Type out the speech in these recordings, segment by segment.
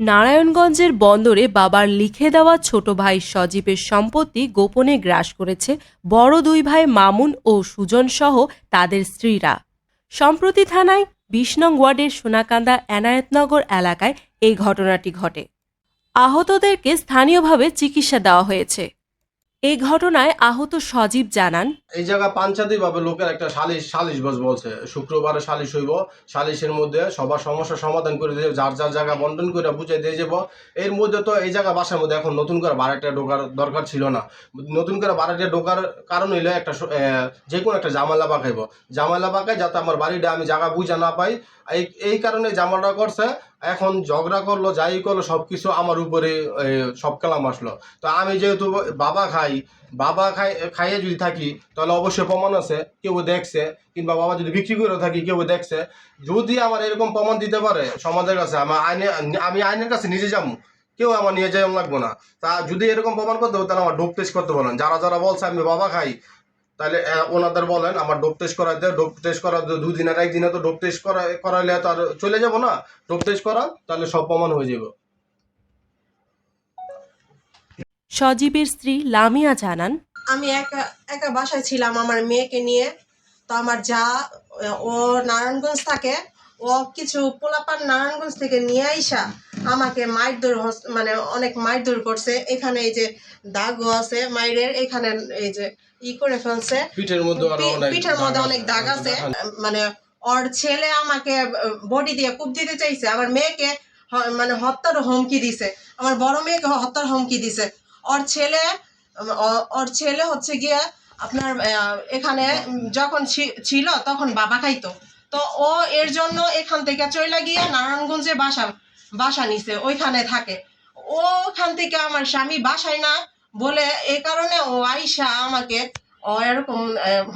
নারায়ণগঞ্জের বন্দরে বাবার লিখে দেওয়া ছোট ভাই সজীবের সম্পত্তি গোপনে গ্রাস করেছে বড় দুই ভাই মামুন ও সুজন সহ তাদের স্ত্রীরা। সম্প্রতি থানায় বিশ নং ওয়ার্ডের সোনাকান্দা এনায়েতনগর এলাকায় এই ঘটনাটি ঘটে। আহতদেরকে স্থানীয়ভাবে চিকিৎসা দেওয়া হয়েছে। এই ঘটনায় আহত সজীব জানান, এই জায়গা পাঞ্চায়েতি ভাবে লোকের একটা সালিশ সালিশ বস বলছে। শুক্রবারে সালিশ হইব। সালিশের মধ্যে সবার সমস্যা সমাধান করে দিয়ে যার যার জায়গা বন্টন করে বুঝে দিয়ে যাব। এর মধ্যে তো এই জায়গা বাসার মধ্যে এখন নতুন করে বাড়িটা ঢোকার দরকার ছিল না। নতুন করে বাড়িটা ঢোকার কারণ হইলে একটা যে কোনো একটা জামালা পাকাইব। জামালা পাকাই যাতে আমার বাড়িটা আমি জায়গা বুঝা না পাই। এই এই কারণে জামাটা করছে। এখন ঝগড়া করল, যাই করল সব কিছু আমার উপরে সব কালাম আসলো। তো আমি যেহেতু বাবা খাই বাবা খাই, খাইয়ে যদি থাকি, তাহলে অবশ্যই প্রমাণ আছে, কেউ দেখছে, কিংবা বাবা যদি বিক্রি করে থাকি, কেউ দেখছে। যদি আমার এরকম প্রমাণ দিতে পারে সমাজের কাছে, আমার আইনে, আমি আইনের কাছে নিজে যাব, কেউ আমার নিয়ে যাই লাগবো না। তা যদি এরকম প্রমাণ করতে হবে, তাহলে আমার ডোপ টেস্ট করতে বলেন। যারা যারা বলছে, আমি বাবা খাই তাহলে ওনাদের বলেন আমার ডোপ টেস্ট করাই দেয় ডোপ টেস্ট করা দুদিনের একদিনে তো ডোপ টেস্ট করা করাইলে তো আর চলে যাব না? ডোপ টেস্ট করা তাহলে সব প্রমাণ হয়ে যাবে। সজীবের স্ত্রী লামিয়া জানান আমি একা একা বাসায় ছিলাম আমার মেয়েকে নিয়ে। তো আমার যা ও নারায়ণগঞ্জ থাকে ও কিছু পোলাপান নারায়ণগঞ্জ থেকে নিয়ে আইসা আমাকে মারধর মানে অনেক মারধর করছে। এখানে এই যে দাগও আছে মাইরের এখানে এই যে ই করে ফেলছে। পিঠের মধ্যে আরও অনেক পিঠের মধ্যে অনেক। দাগ আছে। মানে ওর ছেলে আমাকে বডি দিয়ে কূপ দিতে চাইছে। আমার মেয়েকে মানে হত্যার হুমকি দিছে। আমার বড় মেয়েকে হত্যার হুমকি দিছে। ওর ছেলে ওর ছেলে হচ্ছে গিয়ে আপনার এখানে যখন ছিল তখন বাবা খাইতো। তো ও এর জন্য এখান থেকে চলে গিয়ে নারায়ণগঞ্জে বাসা বাসা নিছে, ওইখানে থাকে। ওখান থেকে আমার স্বামী বাসায় না বলে এই কারণে ও আইসা আমাকে, ও এরকম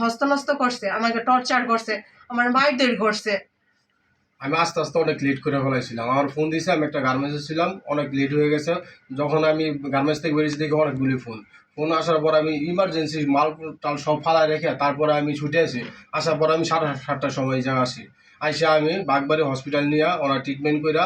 হস্তনস্ত করছে, আমাকে টর্চার করছে, আমার মারধর করছে আমি আস্তে আস্তে অনেক লেট করে ফেলাইছিলাম। আমার ফোন দিয়েছে আমি একটা গার্মেন্টসে ছিলাম, অনেক লেট হয়ে গেছে। যখন আমি গার্মেন্টস থেকে বেরিয়েছি, দেখি অনেকগুলি ফোন ফোন আসার পর আমি ইমার্জেন্সি মাল টাল সব ফালায় রেখে তারপরে আমি ছুটে আসি। আসার পর আমি সাড়ে সাতটার সময় যা আসি। আইসা আমি বাগবাড়ি হসপিটাল নিয়ে ওরা ট্রিটমেন্ট কইরা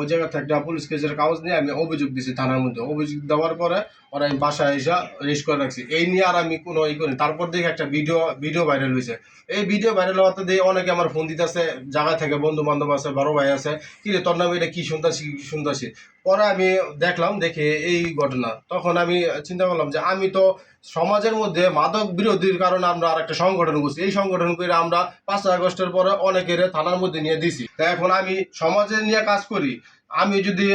ওই জায়গা থেকে পুলিশ কেসের কাগজ নিয়ে আমি অভিযোগ দিছি থানার মধ্যে। অভিযোগ দেওয়ার পরে ওরা আমি বাসায় এসে রেস্ট করে রাখছি। এই নিয়ে আর আমি কোনো ই করি তারপর দেখি একটা ভিডিও ভিডিও ভাইরাল হয়েছে এই ভিডিও ভাইরাল হওয়াতে দিয়ে অনেকে আমার ফোন দিতেছে, জায়গা থেকে বন্ধু বান্ধব আছে, বড় ভাই আছে, কি রে তোর নাম এটা কি শুনতাছি কি শুনতাছি? পরে আমি দেখলাম, দেখে এই ঘটনা। তখন আমি চিন্তা করলাম যে, আমি তো সমাজের মধ্যে মাদক বিরোধীর কারণে আমরা আর একটা সংগঠন করছি। এই সংগঠন করে আমরা পাঁচই আগস্টের পরে অনেকের থানার মধ্যে নিয়ে দিছি। তা এখন আমি সমাজের নিয়ে কাজ করি। আমি যদি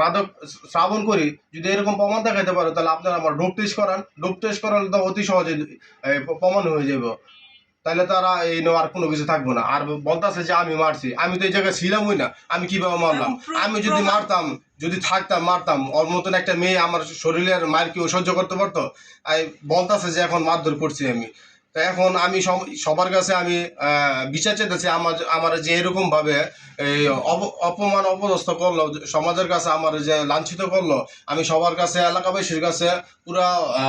মাদক শ্রাবণ করি, যদি এরকম প্রমাণ দেখাতে পারো, তাহলে আপনারা আমার ডোপ টেস্ট করান। ডোপ টেস্ট করালে তো অতি সহজে প্রমাণ হয়ে যাবে তাহলে তারা এই নিয়ে আর কোনো কিছু থাকব না। আর বলতেছে যে আমি মারছি। আমি তো এই জায়গায় ছিলামই না। আমি কীভাবে মারলাম? আমি যদি মারতাম যদি থাকতাম মারতাম ওর মতন একটা মেয়ে আমার শরীরের মায়ের কেউ সহ্য করতে পারতো? আর বলতেছে যে এখন মারধর করছি আমি। তো এখন আমি সবার কাছে আমি আহ, বিচার চেতেছি আমার আমার যে এরকম ভাবে এই অপ- অপমান অপদস্থ করল সমাজের কাছে আমার যে লাঞ্ছিত করল আমি সবার কাছে এলাকাবাসীর কাছে পুরা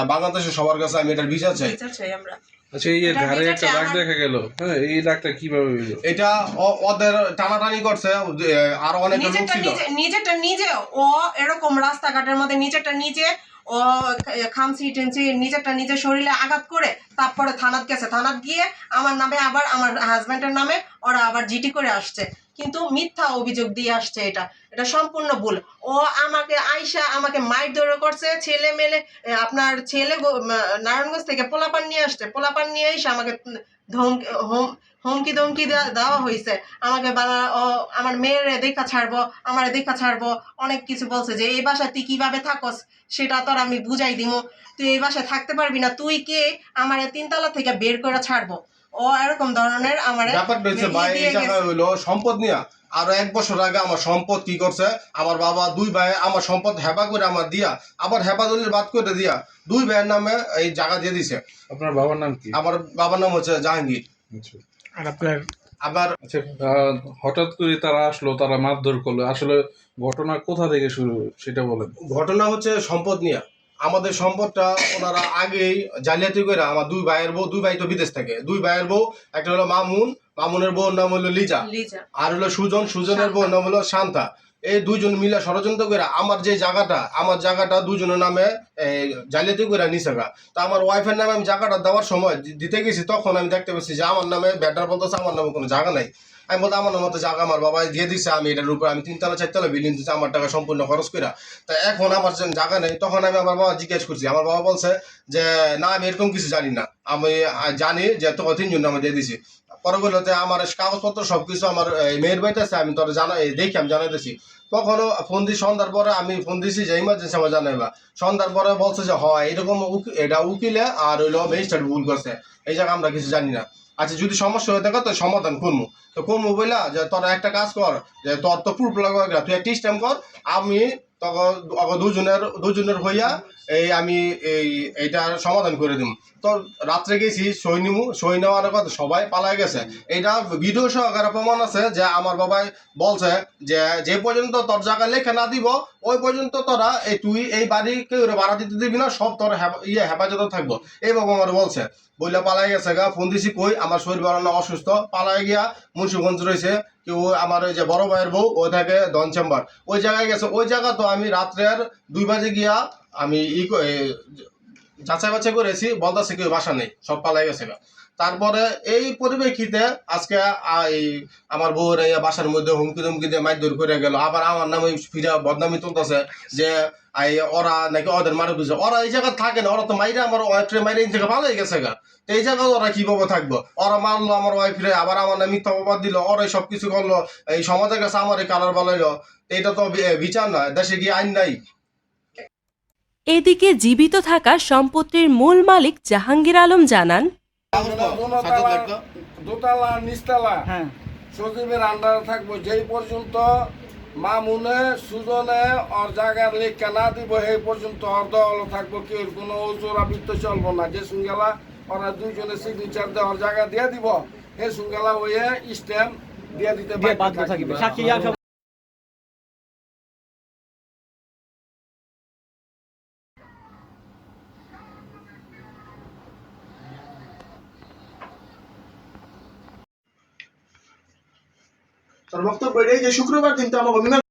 বাংলাদেশের সবার কাছে আমি এটার বিচার চাই। বিচার চাই আমরা। আচ্ছা এই ঘাড়ে একটা দাগ দেখা গেল। হ্যাঁ এই দাগটা কীভাবে হইল? এটা ও- ওদের টানাটানি করছে আর অনেক লোক ছিল। নিজেটা নিজে ও এরকম রাস্তাঘাটের মধ্যে নিজেটা নিজে ও খামসি টেনসি নিজেরটা নিজের শরীরে আঘাত করে তারপরে থানাত গেছে। থানাত গিয়ে আমার নামে আবার আমার হাজব্যান্ডের নামে ওরা আবার জিটি করে আসছে। কিন্তু মিথ্যা অভিযোগ দিয়ে আসছে এটা। এটা সম্পূর্ণ ভুল। ও আমাকে আইসা আমাকে মাইর ধরে করছে, ছেলে মেলে আপনার ছেলে নারায়ণগঞ্জ থেকে পোলাপান নিয়ে আসছে। পোলাপান নিয়ে এসে আমাকে ধমকি হুমকি ধমকি দেওয়া হয়েছে আমাকে বাবা- ও, আমার মেয়ের দেখা ছাড়বো, আমার দেখা ছাড়বো, অনেক কিছু বলছে যে, এই বাসায় তুই কীভাবে থাকস? সেটা তোর আমি বুঝাই দিমু। তুই এই বাসায় থাকতে পারবি না। তুই কে? আমার তিনতলা থেকে বের করে ছাড়বো। ও এরকম ধরনের আমার ব্যাপারটা হচ্ছে ভাই এই জায়গায় হইল সম্পদ নিয়ে। আরও এক বছর আগে আমার সম্পদ কি করছে? আমার বাবা দুই ভাই আমার সম্পদ হেবা করে আমার দিয়া আবার হেফাজতের বাদ করে দিয়া দুই ভাইয়ের নামে এই জায়গা দিয়ে দিছে। আপনার বাবার নাম কি? আমার বাবার নাম হচ্ছে জাহাঙ্গীর। আচ্ছা। আর আপনার? আবার আচ্ছা আহ, হঠাৎ করে তারা আসলো তারা মারধর করল। আসলে ঘটনা কোথা থেকে শুরু সেটা বলেন। ঘটনা হচ্ছে সম্পদ নিয়ে। আমাদের সম্পদটা ওনারা আগেই জালিয়াতি করে আমার দুই ভাইয়ের বউ দুই ভাই তো বিদেশ থাকে। দুই ভাইয়ের বউ একটা হলো মামুন মামুনের বউর নাম হলো লিজা। লিজা। আর হলো সুজন সুজনের বউর নাম হলো শান্তা। এই দুইজন মিলে ষড়যন্ত্র করে আমার যে জায়গাটা, আমার জায়গাটা দুজনের নামে জালিয়াতি করে নিছে গা। তো আমার ওয়াইফের নামে আমি জায়গাটা দেওয়ার সময় দিতে গেছি, তখন আমি দেখতে পাচ্ছি যে আমার নামে ব্যাটার বলতেছে আমার নামে কোনো জায়গা নাই। আমি বলতে আমার নামে তো জায়গা আমার বাবা দিয়ে দিছে, আমি এটার উপর আমি তিনতলা চারতলা বিল্ডিং দিচ্ছি আমার টাকা সম্পূর্ণ খরচ করে তা এখন আমার জায়গা নেই, তখন আমি আমার বাবা জিজ্ঞেস করছি, আমার বাবা বলছে যে, না, আমি এরকম কিছু জানি না। আমি জানি যে তো তিনজন নামে দিয়ে দিছি। পরগুলোতে আমার কাগজপত্র সবকিছু আমার মেয়ের বাড়িতে আছে আমি তোর জানা দেখি, আমি জানাইতেছি। তখনও ফোন দিই সন্ধ্যার পরে আমি ফোন দিছি যে ইমার্জেন্সি আমার জানাইবা। সন্ধ্যার পরে বলছে যে, হয়, এরকম এটা উকিলে আর হইল ম্যাজিস্ট্রেট ভুল করছে। এই জায়গা আমরা কিছু জানি না। আচ্ছা যদি সমস্যা হয়ে থাকে তো সমাধান করব তো করব বইলা যে, তোরা একটা কাজ কর, যে, তোর তো প্রুফ লাগবে, তুই একটা স্ট্যাম্প কর, আমি তখন দুজনের দুজনের হইয়া এই আমি এই এইটার সমাধান করে দিব তো রাত্রে গেছি, সই নিমু, সই নেওয়ার কথা সবাই পালায় গেছে। এটা ভিডিও সহকারে প্রমাণ আছে যে আমার বাবাই বলছে যে যে পর্যন্ত তোর জায়গা লেখা না দিব ওই পর্যন্ত তোরা এই তুই এই বাড়ি কেউ ভাড়া দিতে দিবি না, সব তোর ইয়ে হেফাজতে থাকব। এই বাবা আমার বলছে, বইলা পালাই গেছে গা, ফোন দিছি কই, আমার শরীর বাড়ানো অসুস্থ, পালাই গিয়া মুন্সিগঞ্জ রয়েছে, কেউ আমার ওই যে বড় ভাইয়ের বউ, ওই থাকে ধন চেম্বার। ওই জায়গায় গেছে, ওই জায়গা তো আমি রাত্রের দুই বাজে গিয়া আমি ই যাচাই বাছাই করেছি, বলতেছে কেউ বাসা নেই, সব পালাই গেছে গা। তারপরে এই পরিপ্রেক্ষিতে আজকে এই আমার বউর এই বাসার মধ্যে হুমকি ধুমকি দিয়ে মাইর করে গেল। আবার আমার নামে ফিরা বদনামি তুলতেছে যে এই ওরা নাকি ওদের মারে বুঝে ওরা এই জায়গা থাকে না, ওরা তো মাইরে আমার ওয়াইফরে মাইরে এই থেকে ভালোই গেছে গা। তো এই জায়গায় ওরা কীভাবে থাকব? ওরা মারলো আমার ওয়াইফরে আবার আমার নামে মিথ্যা অপবাদ দিল, ওরাই সব কিছু করল, এই সমাজের কাছে আমার এই কালার বানাইলো। তো এটা তো বিচার না দেশে গিয়ে আইন নাই। এদিকে জীবিত থাকা সম্পত্তির মূল মালিক জাহাঙ্গীর আলম জানান দোতলা নিচতলা সজীবের আন্ডারে থাকব। যেই পর্যন্ত মামুনে সুজনে ওর জায়গার লেখা না দিব সেই পর্যন্ত ওর দল থাকব কেউ কোনো ওজোরা বৃত্ত চলবো না। যে সুঙ্গেলা ওরা দুইজনে সিগনেচার দিয়ে ওর জায়গা দিয়ে দিব সেই সুঙ্গেলা ওয়ে স্ট্যাম্প দিয়ে দিতে বাধ্য থাকবে। তার বক্তব্য এটাই যে শুক্রবার কিন্তু আমাকে